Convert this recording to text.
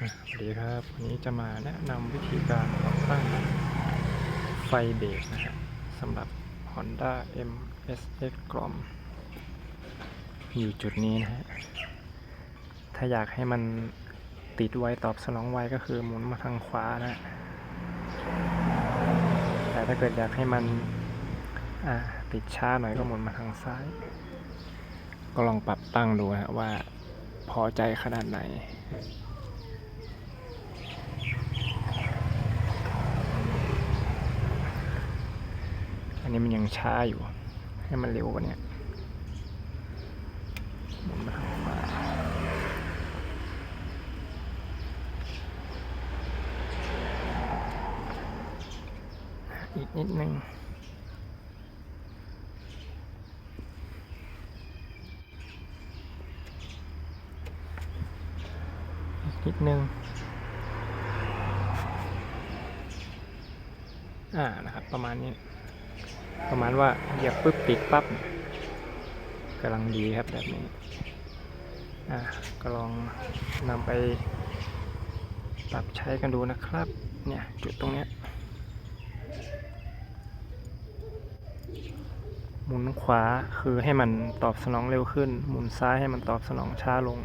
สวัสดีครับวันนี้จะมาแนะนำวิธีการติดตั้งไฟเบรกนะครับสำหรับ Honda MSX กลอม อยู่จุดนี้นะฮะถ้าอยากให้มันติดไวตอบสนองไวก็คือหมุนมาทางขวานะ แต่ถ้าเกิดอยากให้มันติดช้าหน่อยก็หมุนมาทางซ้าย ก็ลองปรับตั้งดูนะฮะว่าพอใจขนาดไหน อันนี้มันยังช้าอยู่ ให้มันเร็วกว่านี้มุนมาทางขวาอีกนิดนึงอีกนิดนึง อ่า นะครับ ประมาณนี้ ประมาณว่าเหยียบปุ๊บติดปั๊บกำลังดีครับแบบนี้อ่าก็ลองนำไปปรับใช้กันดูนะครับ เนี่ยจุดตรงเนี้ยหมุนขวาคือให้มันตอบสนองเร็วขึ้น หมุนซ้ายให้มันตอบสนองช้าลง